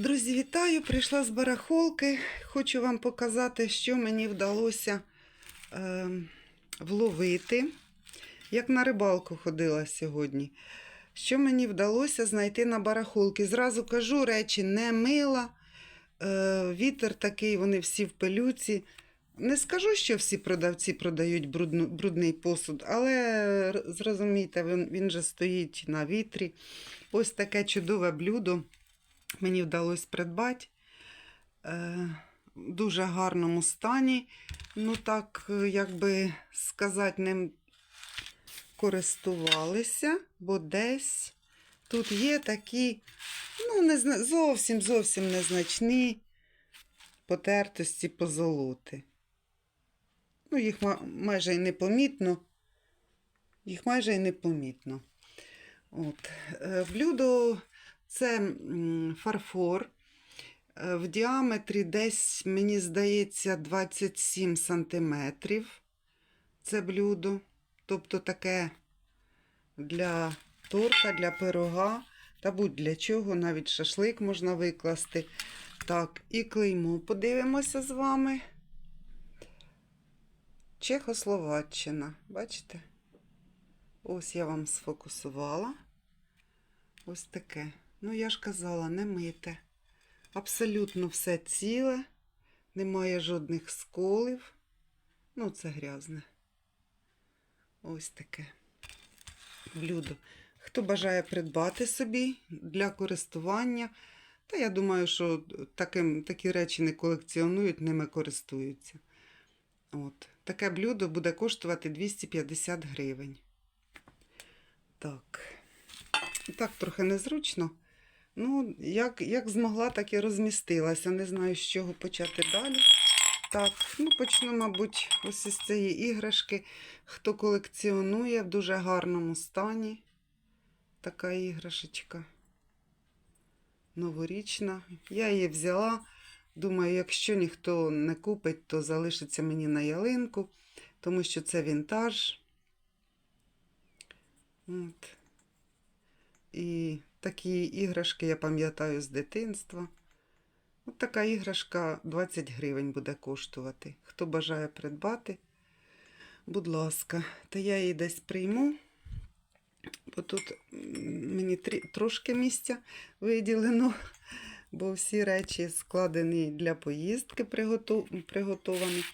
Друзі, вітаю! Прийшла з барахолки. Хочу вам показати, що мені вдалося е, вловити. Як на рибалку ходила сьогодні. Що мені вдалося знайти на барахолки. Зразу кажу, речі не мила. Е, вітер такий, вони всі в пилюці. Не скажу, що всі продавці продають брудну, брудний посуд, але зрозумійте, він, він же стоїть на вітрі. Ось таке чудове блюдо мені вдалося придбати. Е, в дуже гарному стані. Ну, так, е, як би сказати, ним користувалися, бо десь тут є такі, ну, не зна- зовсім зовсім незначні потертості позолоти. Ну, їх ма- майже й не помітно. Їх майже й не помітно. От. е, Блюдо це фарфор. Е, В діаметрі десь, мені здається, 27 сантиметрів. Це блюдо. Тобто таке для торта, для пирога, та будь-для чого, навіть шашлик можна викласти. Так, і клеймо подивимося з вами. Чехословаччина. Бачите? Ось я вам сфокусувала. Ось таке. Ну, я ж казала, не мите. Абсолютно все ціле, немає жодних сколів. Ну, це грязне. Ось таке блюдо. Хто бажає придбати собі для користування, та я думаю, що таким, такі речі не колекціонують, ними користуються. От. Таке блюдо буде коштувати 250 гривень. Так. Так, трохи незручно. Ну, як, як змогла, так і розмістилася. Не знаю, з чого почати далі. Так, ну почну, мабуть, ось із цієї іграшки. Хто колекціонує в дуже гарному стані. Така іграшечка. Новорічна. Я її взяла. Думаю, якщо ніхто не купить, то залишиться мені на ялинку, тому що це вінтаж. От. І такі іграшки я пам'ятаю з дитинства. От така іграшка 20 гривень буде коштувати. Хто бажає придбати, будь ласка, та я її десь прийму, бо тут мені трошки місця виділено, бо всі речі складені для поїздки, приготовані.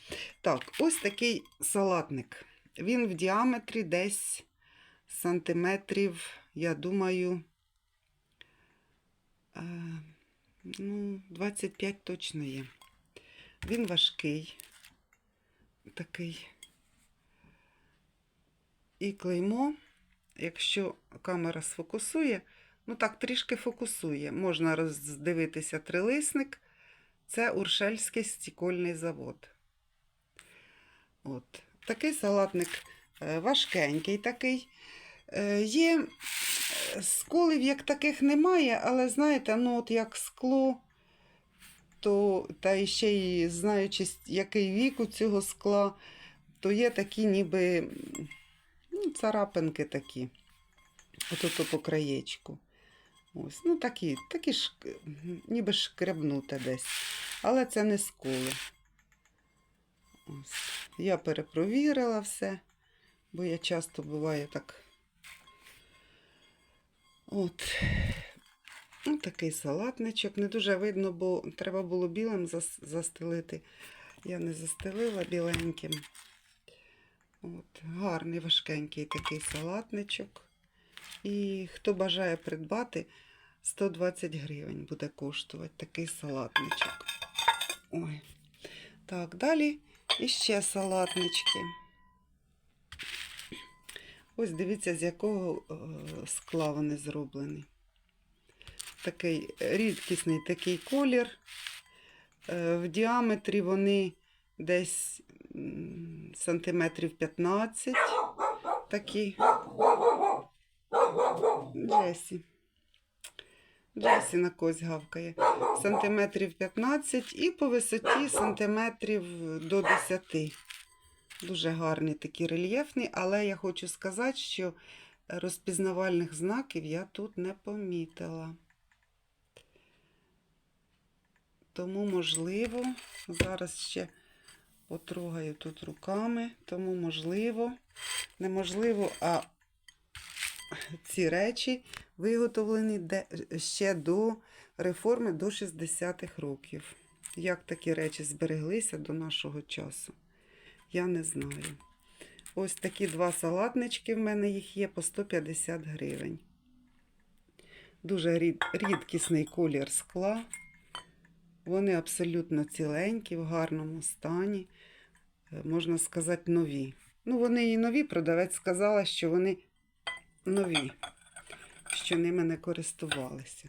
Так, ось такий салатник. Він в діаметрі десь сантиметрів, я думаю, ну, 25 точно є. Він важкий, такий. І клеймо, якщо камера сфокусує, ну так, трішки фокусує. Можна роздивитися трилисник. Це Уршельський стікольний завод. От. Такий салатник е, важкенький такий. Е, Є е, сколів, як таких немає, але знаєте, ну от як скло, то та ще й знаючи, який вік у цього скла, то є такі ніби ну, царапинки такі. Ото по краєчку. Ось, ну такі, такі ж, ніби шкребнуте десь. Але це не сколи. Ось. Я перепровірила все, бо я часто буває так. От. Ну, такий салатничок. Не дуже видно, бо треба було білим застелити. Я не застелила біленьким. От. Гарний важкенький такий салатничок. І хто бажає придбати, 120 гривень буде коштувати такий салатничок. Ой. Так, далі іще салатнички. Ось дивіться, з якого е, скла вони зроблені. Такий рідкісний такий колір. Е, в діаметрі вони десь сантиметрів 15. Такі. Джесі. Джесі на когось гавкає. Сантиметрів 15 і по висоті сантиметрів до 10. Дуже гарний такий рельєфний, але я хочу сказати, що розпізнавальних знаків я тут не помітила. Тому, можливо, зараз ще потрогаю тут руками, тому можливо, неможливо, а ці речі виготовлені ще до реформи до 60-х років. Як такі речі збереглися до нашого часу, я не знаю. Ось такі два салатнички в мене їх є по 150 гривень. Дуже рід, рідкісний колір скла. Вони абсолютно ціленькі, в гарному стані. Е, Можна сказати, нові. Ну, вони і нові, продавець сказала, що вони нові, що ними не користувалися.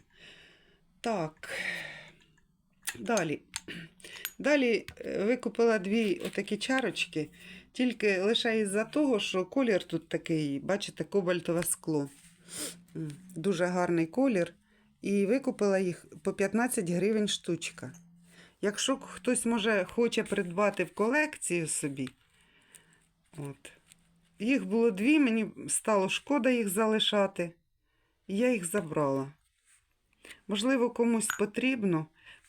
Так. Далі. Далі е, викупила дві отакі чарочки, тільки лише із-за того, що колір тут такий, бачите, кобальтове скло. Дуже гарний колір. І викупила їх по 15 гривень штучка. Якщо хтось може хоче придбати в колекцію собі, от, їх було дві, мені стало шкода їх залишати, і я їх забрала. Можливо, комусь потрібно.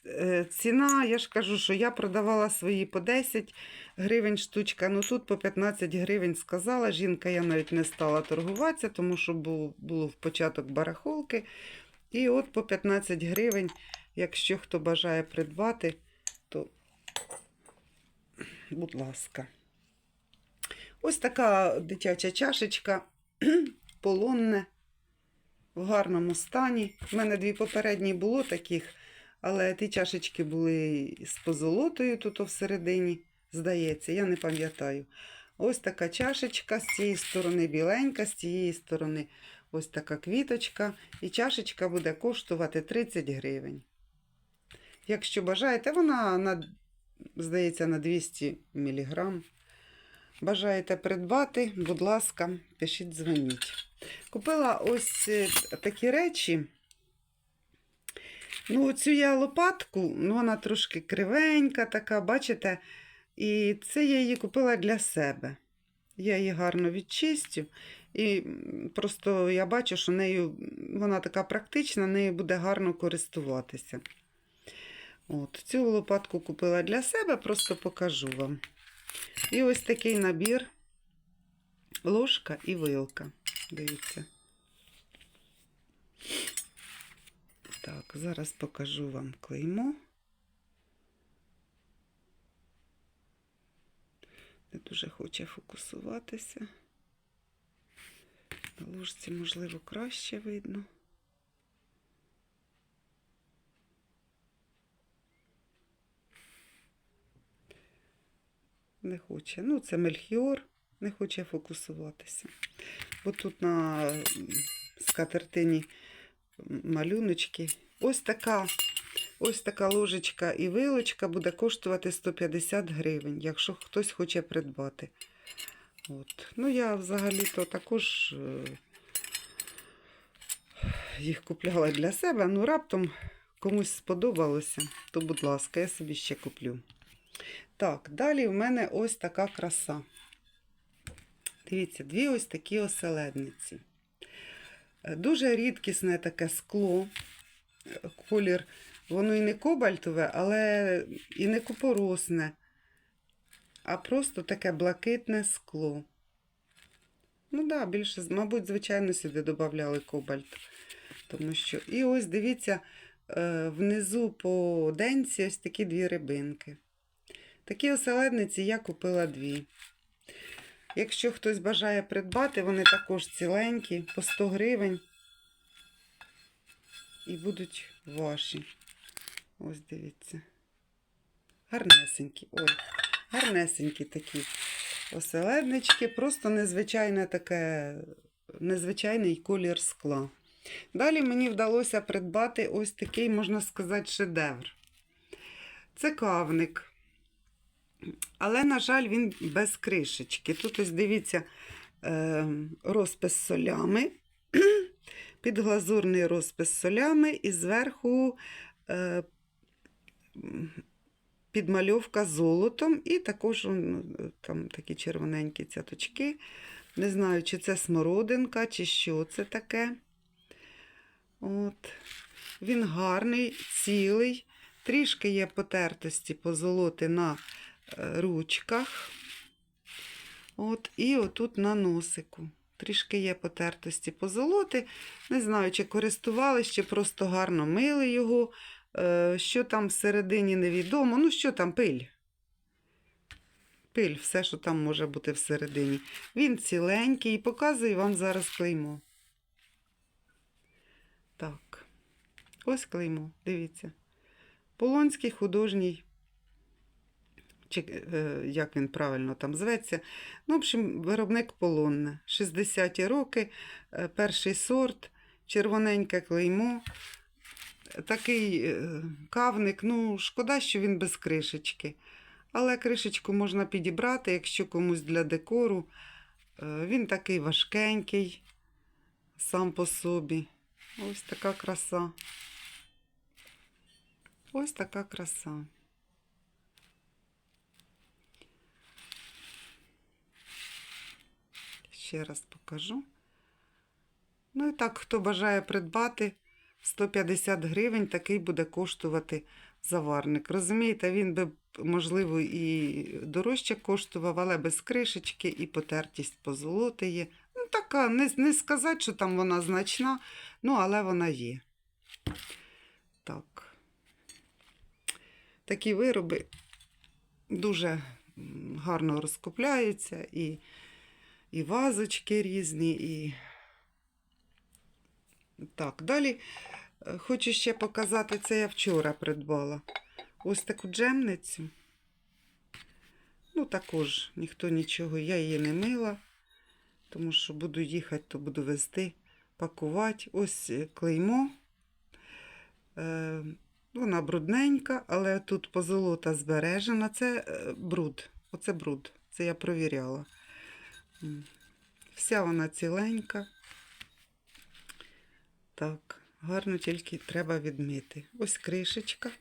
Е, Ціна, я ж кажу, що я продавала свої по 10 гривень штучка, ну тут по 15 гривень сказала. Жінка, я навіть не стала торгуватися, тому що був, було в початок барахолки. І от по 15 гривень, якщо хто бажає придбати, то, будь ласка. Ось така дитяча чашечка, полонне, в гарному стані. У мене дві попередні було таких, але ті чашечки були з позолотою тут всередині, здається, я не пам'ятаю. Ось така чашечка, з цієї сторони біленька, з цієї сторони ось така квіточка. І чашечка буде коштувати 30 гривень. Якщо бажаєте, вона, на, здається, на 200 мг. Бажаєте придбати, будь ласка, пишіть, дзвоніть. Купила ось е, такі речі. Ну, цю я лопатку, ну, вона трошки кривенька така, бачите? І це я її купила для себе. Я її гарно відчистю. І просто я бачу, що нею вона така практична, нею буде гарно користуватися. От, цю лопатку купила для себе, просто покажу вам. І ось такий набір ложка і вилка. Дивіться. Так, зараз покажу вам клеймо. Не дуже хоче фокусуватися. На ложці, можливо, краще видно. Не хоче. Ну, це мельхіор, не хоче фокусуватися. Бо тут на скатертині малюночки. Ось така, ось така ложечка і вилочка буде коштувати 150 гривень, якщо хтось хоче придбати. От. Ну, я взагалі-то також е, їх купляла для себе. Ну, раптом комусь сподобалося, то, будь ласка, я собі ще куплю. Так, далі в мене ось така краса. Дивіться, дві ось такі оселедниці. Е, Дуже рідкісне таке скло. Е, Колір, воно і не кобальтове, але і не купоросне, а просто таке блакитне скло. Ну да, більше, мабуть, звичайно, сюди додавали кобальт. Тому що... І ось дивіться, е, внизу по денці ось такі дві рибинки. Такі оселедниці я купила дві. Якщо хтось бажає придбати, вони також ціленькі, по 100 гривень. І будуть ваші. Ось дивіться. Гарнесенькі. Ой, гарнесенькі такі оселеднички. Просто незвичайне таке, незвичайний колір скла. Далі мені вдалося придбати ось такий, можна сказати, шедевр. Це кавник. Але, на жаль, він без кришечки. Тут ось дивіться е, розпис солями, підглазурний розпис солями, і зверху е, підмальовка золотом, і також там такі червоненькі цяточки. Не знаю, чи це смородинка, чи що це таке. От. Він гарний, цілий, Трішки є потертості позолоти на ручках. От, і отут на носику. Трішки є потертості позолоти. Не знаю, чи користувались, чи просто гарно мили його. Е, Що там всередині невідомо. Ну, що там пиль? Пиль, все, що там може бути всередині. Він ціленький і показую вам зараз клеймо. Так. Ось клеймо, дивіться. Полонський художній, чи е, як він правильно там зветься. Ну, в общем, виробник полонне. 60-ті роки, е, перший сорт, червоненьке клеймо. Такий е, кавник, ну, шкода, що він без кришечки. Але кришечку можна підібрати, якщо комусь для декору. Він такий важкенький сам по собі. Ось така краса. Ось така краса. Ще раз покажу. Ну і так, хто бажає придбати 150 гривень, такий буде коштувати заварник. Розумієте, він би, можливо, і дорожче коштував, але без кришечки і потертість позолоти є. Ну, така, не, не сказати, що там вона значна, ну, але вона є. Так. Такі вироби дуже гарно розкупляються, і, і вазочки різні, і. Так, далі е, хочу ще показати, це я вчора придбала. Ось таку джемницю. Ну, також ніхто нічого, я її не мила, тому що буду їхати, то буду везти, пакувати. Ось е, клеймо. Е, вона брудненька, але тут позолота збережена. Це е, бруд. Оце бруд. Це я провіряла. Вся вона ціленька. Так, гарно тільки треба відмити. Ось кришечка.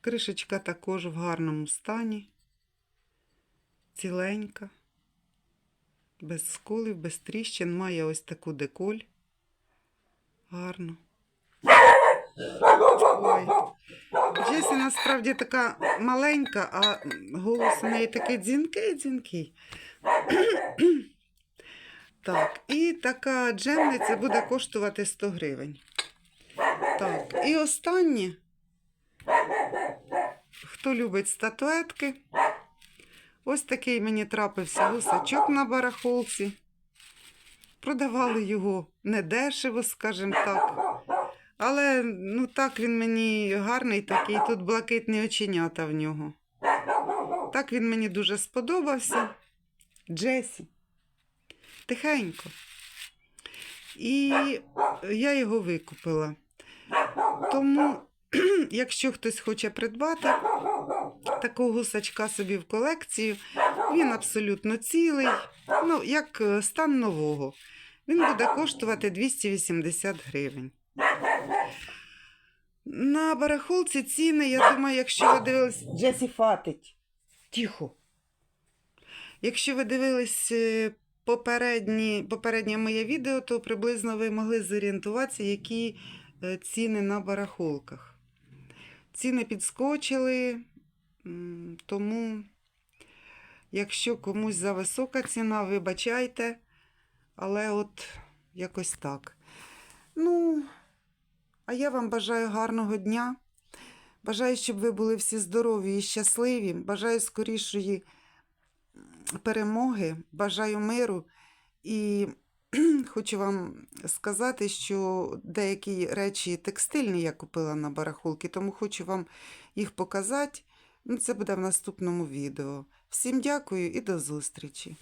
Кришечка також в гарному стані. Ціленька. Без сколів, без тріщин. Має ось таку деколь. Гарно. Ой. Джесі насправді така маленька, а голос у неї такий дзвінкий, дзвінкий. Так, і така джемниця буде коштувати 100 гривень. Так, і останнє. Хто любить статуетки? Ось такий мені трапився гусачок на барахолці. Продавали його недешево, скажімо так. Але ну так він мені гарний такий, тут блакитні оченята в нього. Так він мені дуже сподобався. Джесі. Тихенько. І я його викупила. Тому, якщо хтось хоче придбати такого гусачка собі в колекцію, він абсолютно цілий, ну, як е, стан нового. Він буде коштувати 280 гривень. На барахолці ціни, я думаю, якщо ви дивились. Джесі фатить. Тихо. Якщо ви дивились е, попередні, попереднє моє відео, то приблизно ви могли зорієнтуватися, які е, ціни на барахолках. Ціни підскочили, тому, якщо комусь за висока ціна, вибачайте, але от якось так. Ну, а я вам бажаю гарного дня. Бажаю, щоб ви були всі здорові і щасливі. Бажаю скорішої перемоги, бажаю миру. І хочу вам сказати, що деякі речі текстильні я купила на барахолки, тому хочу вам їх показати. Ну, Це буде в наступному відео. Всім дякую і до зустрічі!